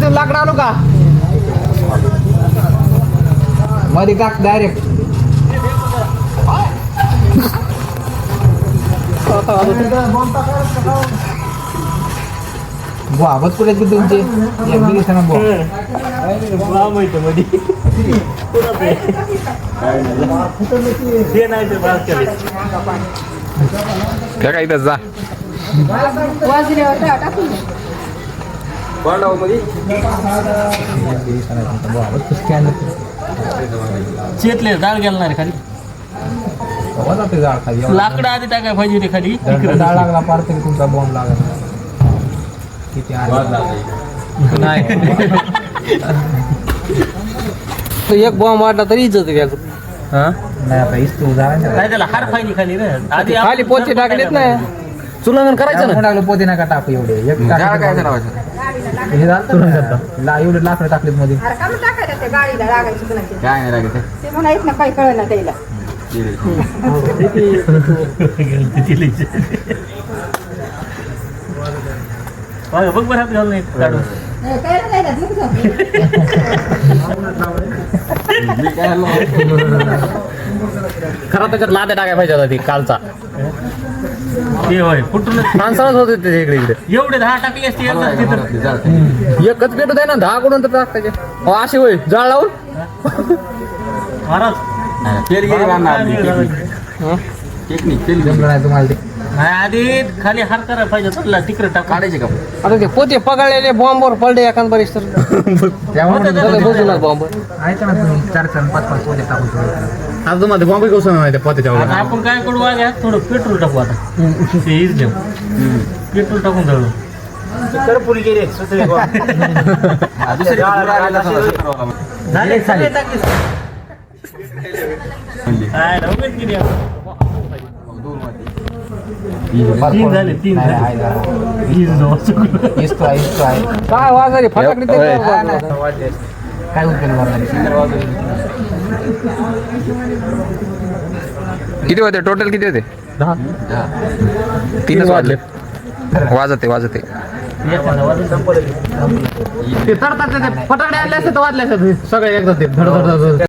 त्याच्यात लाकड आलो का? मध्ये टाक डायरेक्ट वावच कुठे आहेत तुमचे? एक केले काय काय जा. काय? शेतले जाळ गेला नाही खाली? लाकडं आधी टाकाय पाहिजे होते खाली. दंड जाळ लागला पार तरी तुमचा बॉम्ब लागला. किती आहे? नाही. एक बॉम्ब वाटला तरी इज्जत घ्यायचं नाही त्याला हार पाहिजे खाली रे. आधी खाली पोते टाकलेत ना. चुलंगन करायचं ना. टाकलं पोते नका टाकू एवढे. एक टाकलं हे झालं तुला करता. ला एवढे लाकडं टाकलेत मध्ये अरे का मग टाकायला त्या गाडीला लागायचं पुन्हा ते? काय नाही लागत ते म्हणा येत ना काही कळ ना त्याला बघ बघ बरं हात घालून एक काढून काय नाही ना दुःख झालं. खरं त्याच्यात लाद्या टाकाय पाहिजे होता ती कालचा ते होय कुठून माणसालाच होते ते इकडे इकडे. एवढे दहा टाकले असते एकदाच तिथं. एकच पेटू आहे ना दहा कडून तर टाकायचे हो असे होय जाळ लावून. महाराज. जमलं नाही तुम्हाला ते. नाही आधी खाली हार करायला पाहिजे तुला तिकडे टाक काढायचे का? आता ते पोते पकडलेले बॉम्बवर पडले एखाद बरीच तर. त्यामुळे झालं बसून बॉम्ब. ऐका ना तुम्ही चार चार पाच पाच पोते टाकून ठेवा. आता तुम्हाला बॉम्ब कसं नाही त्या पोत्याच्या आता आपण काय करू आगे थोडं पेट्रोल टाकू आता. ते इज देऊ. पेट्रोल टाकून जाऊ झाले झाले काय झाले तीन झाले आहे जरा. तीन. इस्तू आहे? इस्तू आहे काय वाजारी फटाकडे ते होय. काय किती होते? टोटल किती होते. तीनच वाजले. वाजते वाजते. फटाकडे आणले असते तर वाजले असते सगळे एकदा ते धड धड.